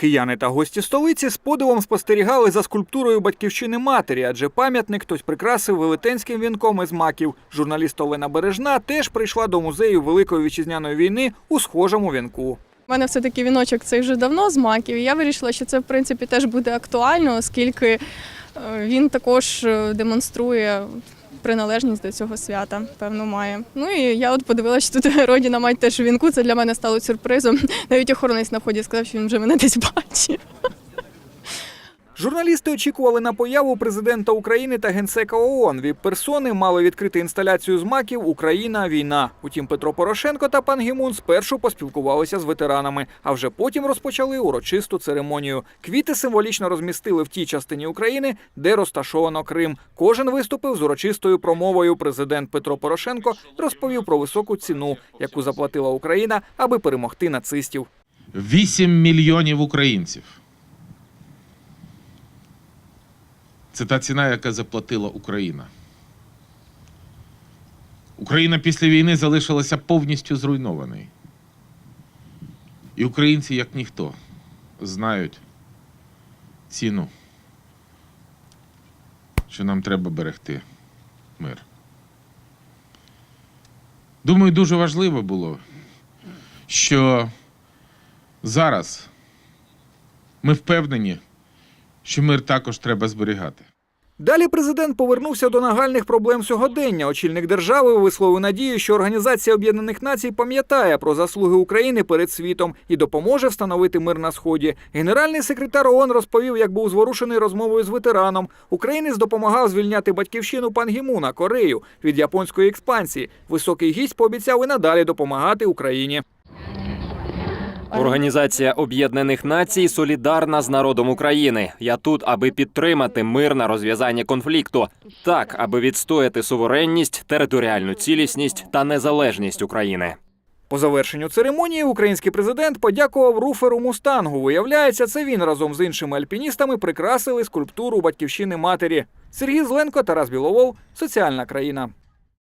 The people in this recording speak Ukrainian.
Кияни та гості столиці з подивом спостерігали за скульптурою батьківщини матері, адже пам'ятник хтось прикрасив велетенським вінком із маків. Журналіст Олена Бережна теж прийшла до музею Великої вітчизняної війни у схожому вінку. У мене все таки віночок цей вже давно з маків. І я вирішила, що це в принципі теж буде актуально, оскільки е, він також е, демонструє приналежність до цього свята, певно, має. Ну і я от подивилася, що тут родіна мать теж вінку. Це для мене стало сюрпризом. Навіть охоронець на вході сказав, що він вже мене десь бачив. Журналісти очікували на появу президента України та генсека ООН. Віп-персони мали відкрити інсталяцію з маків Україна війна. Утім, Петро Порошенко та пан Гімун спершу поспілкувалися з ветеранами, а вже потім розпочали урочисту церемонію. Квіти символічно розмістили в тій частині України, де розташовано Крим. Кожен виступив з урочистою промовою. Президент Петро Порошенко розповів про високу ціну, яку заплатила Україна, аби перемогти нацистів. 8 мільйонів українців. Це та ціна, яка заплатила Україна. Україна після війни залишилася повністю зруйнованою. І українці, як ніхто, знають ціну, що нам треба берегти мир. Думаю, дуже важливо було, що Зараз ми впевнені, що мир також треба зберігати. Далі президент повернувся до нагальних проблем сьогодення. Очільник держави висловив надію, що Організація Об'єднаних Націй пам'ятає про заслуги України перед світом і допоможе встановити мир на сході. Генеральний секретар ООН розповів, як був зворушений розмовою з ветераном. Українець допомагав звільняти батьківщину Пан Гімуна, Корею від японської експансії. Високий гість пообіцяв і надалі допомагати Україні. Організація Об'єднаних Націй солідарна з народом України. Я тут, аби підтримати мир на розв'язання конфлікту, так аби відстояти суверенність, територіальну цілісність та незалежність України. По завершенню церемонії український президент подякував руферу Мустангу. Виявляється, це він разом з іншими альпіністами прикрасили скульптуру батьківщини матері. Сергій Зленко, Тарас Біловол, соціальна країна.